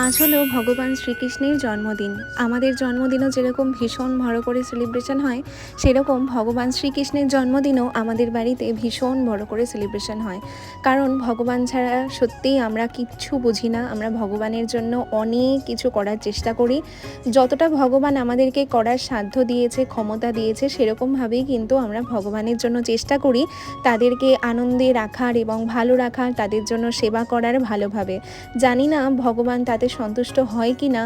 আজ হলো ভগবান শ্রীকৃষ্ণের জন্মদিন। আমাদের জন্মদিনও যেরকম ভীষণ বড় করে সেলিব্রেশন হয়, সেরকম ভগবান শ্রীকৃষ্ণের জন্মদিনও আমাদের বাড়িতে ভীষণ বড় করে সেলিব্রেশন হয়। কারণ ভগবান ছাড়া সত্যিই আমরা কিচ্ছু বুঝি না, আমরা ভগবানের জন্য অনেক কিছু করার চেষ্টা করি। যতটা ভগবান আমাদেরকে করার সাধ্য দিয়েছে, ক্ষমতা দিয়েছে, সেরকমভাবেই কিন্তু আমরা ভগবানের জন্য চেষ্টা করি তাদেরকে আনন্দে রাখার এবং ভালো রাখার, তাদের জন্য সেবা করার ভালোভাবে। জানি না ভগবান তাদের সন্তুষ্ট হয় কি না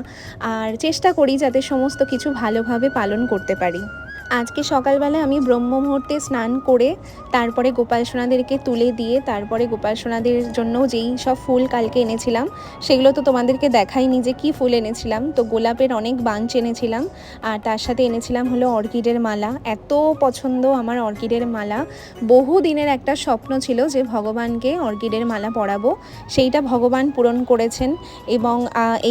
আর চেষ্টা করি যাতে সমস্ত কিছু ভালোভাবে পালন করতে পারি। আজকে সকালবেলা আমি ব্রহ্ম মুহূর্তে স্নান করে তারপরে গোপাল সোনাদেরকে তুলে দিয়ে তারপরে গোপাল সোনাদের জন্য যেই সব ফুল কালকে এনেছিলাম, সেগুলো তো তোমাদেরকে দেখাইনি যে কী ফুল এনেছিলাম। তো গোলাপের অনেক বাঞ্চ এনেছিলাম আর তার সাথে এনেছিলাম হলো অর্কিডের মালা। এত পছন্দ আমার অর্কিডের মালা। বহু দিনের একটা স্বপ্ন ছিল যে ভগবানকে অর্কিডের মালা পরাবো। সেইটা ভগবান পূরণ করেছেন এবং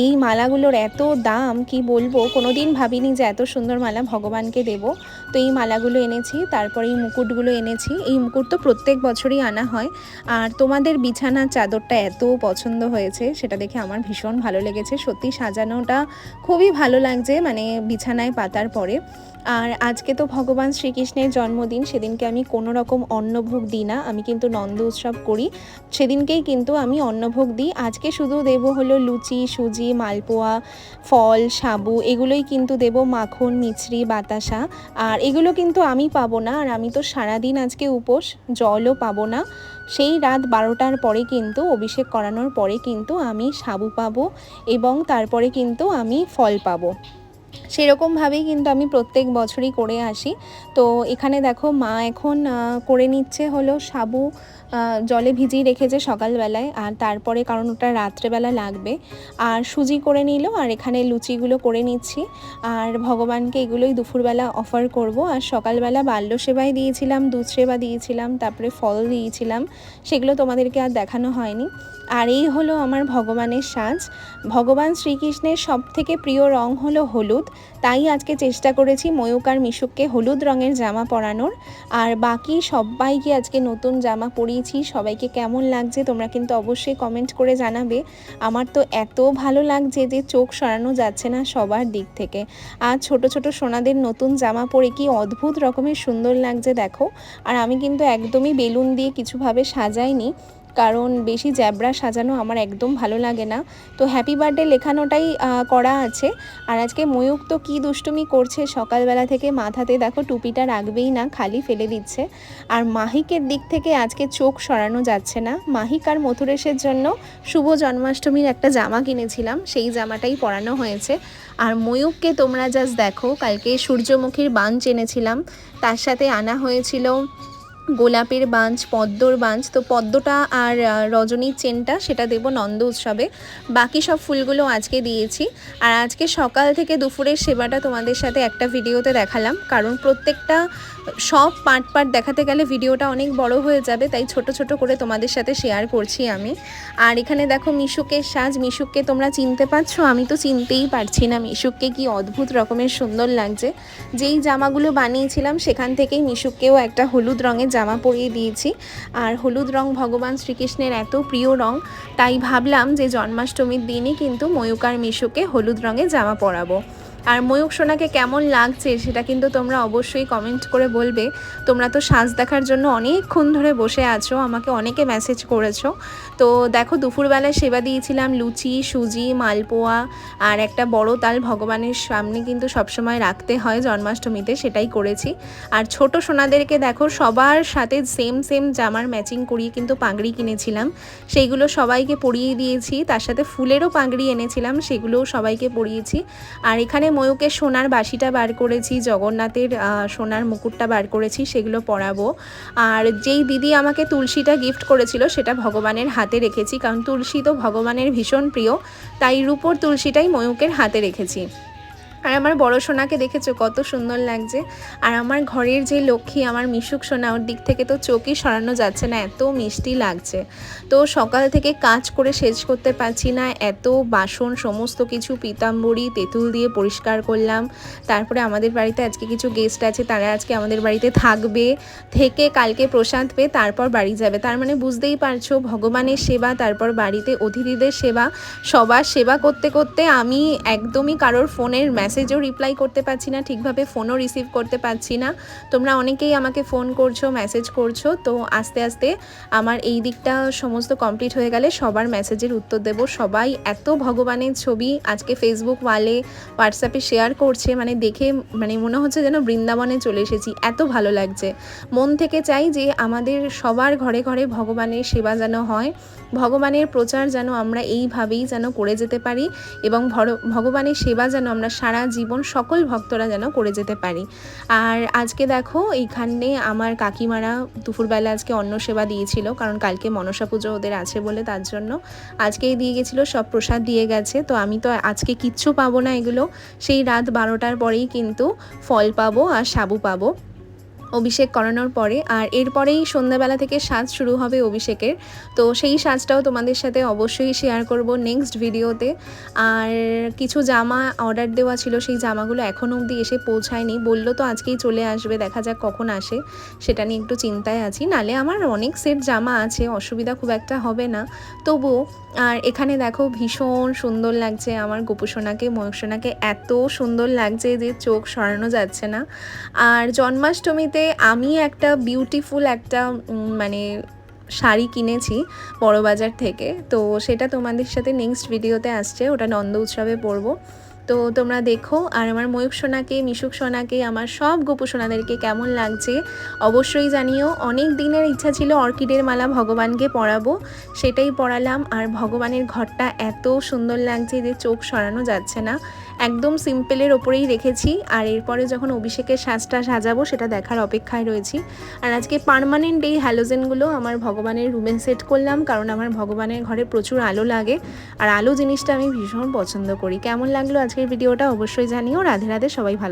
এই মালাগুলোর এত দাম কি বলব? কোনোদিন ভাবিনি যে এত সুন্দর মালা ভগবানকে দেবো। তো এই মালাগুলো এনেছি, তারপরে এই মুকুটগুলো এনেছি। এই মুকুট তো প্রত্যেক বছরই আনা হয়। আর তোমাদের বিছানার চাদরটা এত পছন্দ হয়েছে, সেটা দেখে আমার ভীষণ ভালো লেগেছে। সত্যি সাজানোটা খুবই ভালো লাগছে মানে বিছানায় পাতার পরে। আর আজকে তো ভগবান শ্রীকৃষ্ণের জন্মদিন, সেদিনকে আমি কোনো রকম অন্নভোগ দিই না। আমি কিন্তু নন্দ উৎসব করি, সেদিনকেই কিন্তু আমি অন্নভোগ দিই। আজকে শুধু দেব হলো লুচি, সুজি, মালপোয়া, ফল, সাবু, এগুলোই কিন্তু দেব মাখন, মিছরি, বাতাসা। আর এগুলো কিন্তু আমি পাবো না, আর আমি তো সারাদিন আজকে উপোস, জলও পাবো না। সেই রাত বারোটার পরে কিন্তু, অভিষেক করানোর পরে কিন্তু আমি সাবু পাবো এবং তারপরে কিন্তু আমি ফল পাবো। সেরকমভাবেই কিন্তু আমি প্রত্যেক বছরই করে আসি। তো এখানে দেখো মা এখন করে নিচ্ছে হলো সাবু জলে ভিজিয়ে রেখেছে সকালবেলায়, আর তারপরে কারণ ওটা রাত্রেবেলা লাগবে। আর সুজি করে নিল, আর এখানে লুচিগুলো করে নিচ্ছি। আর ভগবানকে এগুলোই দুপুরবেলা অফার করব। আর সকালবেলা বাল্য সেবাই দিয়েছিলাম, দুধ সেবা দিয়েছিলাম, তারপরে ফল দিয়েছিলাম। সেগুলো তোমাদেরকে আর দেখানো হয়নি। আর এই হলো আমার ভগবানের সাজ। ভগবান শ্রীকৃষ্ণের সব থেকে প্রিয় রং হলো হলুদ। তাই আজকে চেষ্টা করেছি ময়ূক আর মিশুককে হলুদ রঙের জামা পরানোর। আর বাকি সবাইকে আজকে নতুন জামা পরিয়েছি সবাইকে কেমন লাগছে তোমরা কিন্তু অবশ্যই কমেন্ট করে জানাবে। আমার তো এত ভালো লাগছে যে চোখ সরানো যাচ্ছে না সবার দিক থেকে। আর ছোট ছোট সোনাদের নতুন জামা পরে কি অদ্ভুত রকমের সুন্দর লাগছে দেখো। আর আমি কিন্তু একদমই বেলুন দিয়ে কিছুভাবে সাজাইনি। কারণ বেশি জ্যাবরা সাজানো আমার একদম ভালো লাগে না। তো হ্যাপি বার্থডে লেখানোটাই করা আছে। আর আজকে ময়ূক তো কী দুষ্টুমি করছে সকালবেলা থেকে মাথাতে দেখো টুপিটা রাখবেই না, খালি ফেলে দিচ্ছে। আর মাহিকের দিক থেকে আজকে চোখ সরানো যাচ্ছে না। মাহিক আর মথুরেশের জন্য শুভ জন্মাষ্টমীর একটা জামা কিনেছিলাম, সেই জামাটাই পরানো হয়েছে। আর ময়ূককে তোমরা জাস্ট দেখো, কালকে সূর্যমুখীর বান চেনেছিলাম তার সাথে আনা হয়েছিল গোলাপের বাঞ্চ, পদ্মর বাঞ্চ, তো পদ্মটা আর রজনীর চেনটা সেটা দেবো নন্দ উৎসবে। বাকি সব ফুলগুলো আজকে দিয়েছি। আর আজকে সকাল থেকে দুপুরের সেবাটা তোমাদের সাথে একটা ভিডিওতে দেখালাম। কারণ প্রত্যেকটা, সব পার্ট পার্ট দেখাতে গেলে ভিডিওটা অনেক বড় হয়ে যাবে, তাই ছোট ছোট করে তোমাদের সাথে শেয়ার করছি আমি। আর এখানে দেখো মিশুকের সাজ, মিশুককে তোমরা চিনতে পারছ? আমি তো চিনতেই পারছি না মিশুককে কি অদ্ভুত রকমের সুন্দর লাগছে। যেই জামাগুলো বানিয়েছিলাম, সেখান থেকেই মিশুককেও একটা হলুদ রঙের জামা পরিয়ে দিয়েছি। আর হলুদ রং ভগবান শ্রীকৃষ্ণের এত প্রিয় রং, তাই ভাবলাম যে জন্মাষ্টমীর দিনই কিন্তু ময়ূকার মিশুকে হলুদ রঙে জামা পরাবো। আর ময়ূক সোনাকে কেমন লাগছে সেটা কিন্তু তোমরা অবশ্যই কমেন্ট করে বলবে। তোমরা তো সাজ দেখার জন্য অনেকক্ষণ ধরে বসে আছো, আমাকে অনেকে মেসেজ করেছ। তো দেখো দুপুরবেলায় সেবা দিয়েছিলাম লুচি, সুজি, মালপোয়া আর একটা বড় তাল ভগবানের সামনে কিন্তু সবসময় রাখতে হয় জন্মাষ্টমীতে, সেটাই করেছি। আর ছোট সোনাদেরকে দেখো সবার সাথে সেম সেম জামার ম্যাচিং করিয়ে কিন্তু পাগড়ি কিনেছিলাম। সেইগুলো সবাইকে পরিয়ে দিয়েছি, তার সাথে ফুলেরও পাগড়ি এনেছিলাম, সেগুলোও সবাইকে পরিয়েছি। আর এখানে ময়ূকের সোনার বাসিটা বার করেছি, জগন্নাথের সোনার মুকুটটা বার করেছি, সেগুলো পরাবো। আর যেই দিদি আমাকে তুলসীটা গিফট করেছিল, সেটা ভগবানের হাতে রেখেছি, কারণ তুলসী তো ভগবানের ভীষণ প্রিয়, তাই রূপোর তুলসীটাই ময়ূকের হাতে রেখেছি। আর আমার বড় সোনাকে দেখেছ, কত সুন্দর লাগছে। আর আমার ঘরের যে লক্ষ্মী, আমার মিশুক সোনা, ওর দিক থেকে তো চোখই সরানো যাচ্ছে না, এত মিষ্টি লাগছে। তো সকাল থেকে কাজ করে শেষ করতে পারছি না, এত বাসন, সমস্ত কিছু পিতাম্বরী, তেঁতুল দিয়ে পরিষ্কার করলাম। তারপরে আমাদের বাড়িতে আজকে কিছু গেস্ট আছে, তারা আজকে আমাদের বাড়িতে থাকবে। থেকে কালকে প্রসাদ পেয়ে তারপর বাড়ি যাবে। তার মানে বুঝতেই পারছ, ভগবানের সেবা, তারপর বাড়িতে অতিথিদের সেবা, সবার সেবা করতে করতে আমি একদমই কারোর ফোনের মেসেজও রিপ্লাই করতে পারছি না, ঠিকভাবে ফোনও রিসিভ করতে পারছি না। তোমরা অনেকেই আমাকে ফোন করছ মেসেজ করছ, তো আস্তে আস্তে আমার এই দিকটা সমস্ত কমপ্লিট হয়ে গেলে সবার মেসেজের উত্তর দেব। সবাই এত ভগবানের ছবি আজকে ফেসবুক ওয়ালে হোয়াটসঅ্যাপে শেয়ার করছে মানে দেখে মানে মনে হচ্ছে যেন বৃন্দাবনে চলে এসেছি। এত ভালো লাগছে। মন থেকে চাই যে আমাদের সবার ঘরে ঘরে ভগবানের সেবা যেন হয়। ভগবানের প্রচার যেন আমরা এইভাবেই যেন করে যেতে পারি এবং ভগবানের সেবা যেন আমরা সারা জীবন সকল ভক্তরা যেন করে যেতে পারি। আর আজকে দেখো, এইখানে আমার কাকিমারা দুপুরবেলা আজকে অন্ন সেবা দিয়েছিল, কারণ কালকে মনসা পুজো ওদের আছে বলে তার জন্য। আজকেই দিয়ে গেছিল, সব প্রসাদ দিয়ে গেছে। তো আমি তো আজকে কিচ্ছু পাবো না এগুলো। সেই রাত বারোটার পরেই কিন্তু ফল পাবো আর সাবু পাবো। অভিষেক করানোর পরে, আর এরপরেই সন্ধ্যাবেলা থেকে সাজ শুরু হবে অভিষেকের। তো সেই সাজটাও তোমাদের সাথে অবশ্যই শেয়ার করব নেক্সট ভিডিওতে আর কিছু জামা অর্ডার দেওয়া ছিল, সেই জামাগুলো এখনও অবধি এসে পৌঁছায়নি। বলল তো আজকেই চলে আসবে, দেখা যাক কখন আসে। সেটা নিয়ে একটু চিন্তায় আছি। নালে আমার অনেক সেট জামা আছে, অসুবিধা খুব একটা হবে না। তবুও, আর এখানে দেখো ভীষণ সুন্দর লাগছে আমার গোপুসোনাকে ময়ূরসোনাকে এত সুন্দর লাগছে যে চোখ সরানো যাচ্ছে না। আর জন্মাষ্টমীতে আমি একটা বিউটিফুল একটা মানে শাড়ি কিনেছি বড়বাজার থেকে। তো সেটা তোমাদের সাথে নেক্সট ভিডিওতে আসছে, ওটা নন্দ উৎসবে পরবো। তো তোমরা দেখো, আর আমার ময়ূক সোনাকে, মিশুক সোনাকে, আমার সব গোপু সোনাদেরকে কেমন লাগছে, অবশ্যই জানিও। অনেক দিনের ইচ্ছা ছিল অর্কিডের মালা ভগবানকে পরাবো, সেটাই পরালাম। আর ভগবানের ঘরটা এত সুন্দর লাগছে যে চোখ সরানো যাচ্ছে না। একদম সিম্পলের ওপরেই রেখেছি, আর এরপরে যখন অভিষেকের সাজটা সাজাবো সেটা দেখার অপেক্ষায় রয়েছি। আর আজকে পারমানেন্ট এই হ্যালোজেনগুলো আমার ভগবানের রুমে সেট করলাম, কারণ আমার ভগবানের ঘরে প্রচুর আলো লাগে। আর আলো জিনিসটা আমি ভীষণ পছন্দ করি। কেমন লাগল আজকের ভিডিওটা অবশ্যই জানিও। রাধে রাধে, সবাই ভালো